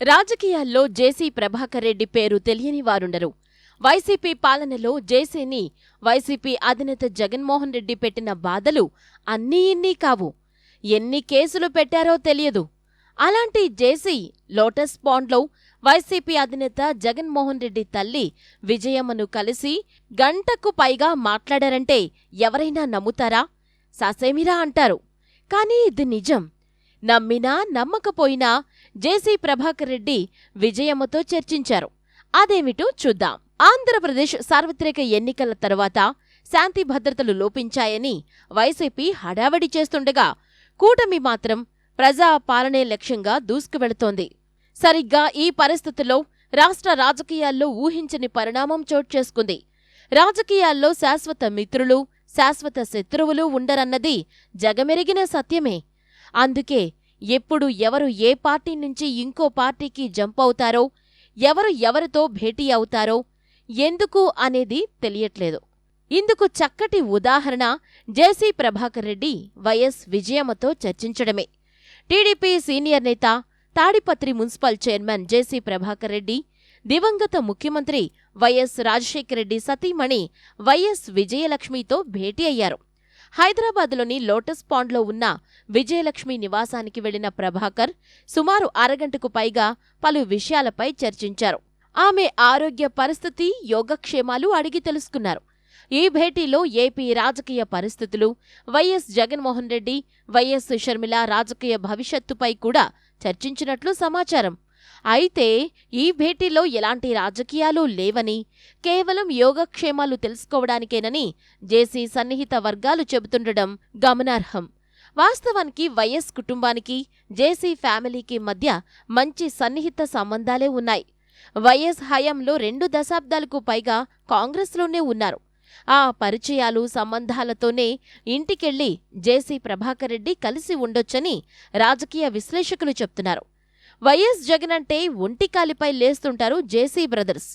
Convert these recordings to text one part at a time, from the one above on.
రాజకీయాల్లో జేసీ ప్రభాకర్ రెడ్డి పేరు తెలియని వారుండరు. వైసీపీ పాలనలో జేసీని వైసీపీ అధినేత జగన్మోహన్ రెడ్డి పెట్టిన బాధలు అన్నీ ఇన్నీ కావు. ఎన్ని కేసులు పెట్టారో తెలియదు. అలాంటి జేసీ లోటస్ పాండ్లో వైసీపీ అధినేత జగన్మోహన్ రెడ్డి తల్లి విజయమ్మను కలిసి గంటకు పైగా మాట్లాడారంటే ఎవరైనా నమ్ముతారా? ససేమిరా అంటారు. కానీ ఇది నిజం. నమ్మినా నమ్మకపోయినా జేసీ ప్రభాకర్ రెడ్డి విజయమ్మతో చర్చించారు. అదేమిటో చూద్దాం. ఆంధ్రప్రదేశ్ సార్వత్రిక ఎన్నికల తర్వాత శాంతి భద్రతలు లోపించాయని వైసీపీ హడావడి చేస్తుండగా కూటమి మాత్రం ప్రజా పాలనే లక్ష్యంగా దూసుకువెళుతోంది. సరిగ్గా ఈ పరిస్థితుల్లో రాష్ట్ర రాజకీయాల్లో ఊహించని పరిణామం చోటు చేసుకుంది. రాజకీయాల్లో శాశ్వత మిత్రులు శాశ్వత శత్రువులు ఉండరన్నది జగమెరిగిన సత్యమే. అందుకే ఎప్పుడు ఎవరు ఏ పార్టీ నుంచి ఇంకో పార్టీకి జంప్ అవుతారో ఎవరు ఎవరితో భేటీ అవుతారో ఎందుకు అనేది తెలియట్లేదు. ఇందుకు చక్కటి ఉదాహరణ జేసీ ప్రభాకర్ రెడ్డి వైఎస్ విజయమ్మతో చర్చించడమే. టీడీపీ సీనియర్ నేత Tadipatri municipal chairman JC Prabhakar Reddy దివంగత ముఖ్యమంత్రి వైఎస్ రాజశేఖర రెడ్డి సతీమణి వైఎస్ విజయలక్ష్మితో భేటీ అయ్యారు. హైదరాబాద్లోని లోటస్ పాండ్లో ఉన్న విజయలక్ష్మి నివాసానికి వెళ్ళిన ప్రభాకర్ సుమారు అరగంటకు పైగా పలు విషయాలపై చర్చించారు. ఆమె ఆరోగ్య పరిస్థితి యోగక్షేమాలు అడిగి తెలుసుకున్నారు. ఈ భేటీలో ఏపీ రాజకీయ పరిస్థితులు వైఎస్ జగన్మోహన్ రెడ్డి వైఎస్ షర్మిల రాజకీయ భవిష్యత్తుపై కూడా చర్చించినట్లు సమాచారం. అయితే ఈ భేటీలో ఎలాంటి రాజకీయాలు లేవని కేవలం యోగక్షేమాలు తెలుసుకోవడానికేనని జేసీ సన్నిహిత వర్గాలు చెబుతుండడం గమనార్హం. వాస్తవానికి వైఎస్ కుటుంబానికి జేసీ ఫ్యామిలీకి మధ్య మంచి సన్నిహిత సంబంధాలే ఉన్నాయి. వైఎస్ హయాంలో రెండు దశాబ్దాలకు పైగా కాంగ్రెస్లోనే ఉన్నారు. ఆ పరిచయాలు సంబంధాలతోనే ఇంటికెళ్ళి జేసీ ప్రభాకర్ రెడ్డి కలిసి ఉండొచ్చని రాజకీయ విశ్లేషకులు చెప్తున్నారు. వైఎస్ జగన్ అంటే ఒంటికాలిపై లేస్తుంటారు జేసీ బ్రదర్స్.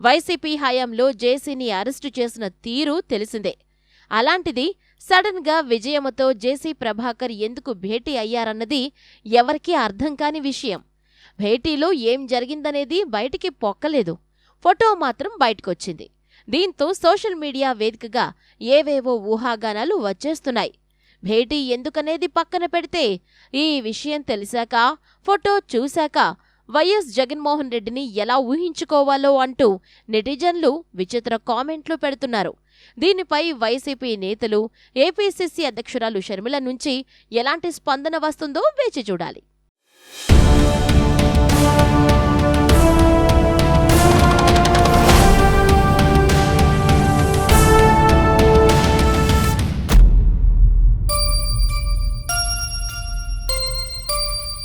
వైసీపీ హయాంలో జేసీని అరెస్టు చేసిన తీరు తెలిసిందే. అలాంటిది సడన్గా విజయమ్మతో జేసీ ప్రభాకర్ ఎందుకు భేటీ అయ్యారన్నది ఎవరికీ అర్థం కాని విషయం. భేటీలో ఏం జరిగిందనేది బయటికి పొక్కలేదు. ఫోటో మాత్రం బయటకొచ్చింది. దీంతో సోషల్ మీడియా వేదికగా ఏవేవో ఊహాగానాలు వచ్చేస్తున్నాయి. భేటీ ఎందుకనేది పక్కన పెడితే ఈ విషయం తెలిసాక ఫోటో చూశాక వైఎస్ జగన్మోహన్ రెడ్డిని ఎలా ఊహించుకోవాలో అంటూ నెటిజన్లు విచిత్ర కామెంట్లు పెడుతున్నారు. దీనిపై వైసీపీ నేతలు ఏపీసీసీ అధ్యక్షురాలు షర్మిల నుంచి ఎలాంటి స్పందన వస్తుందో వేచి చూడాలి.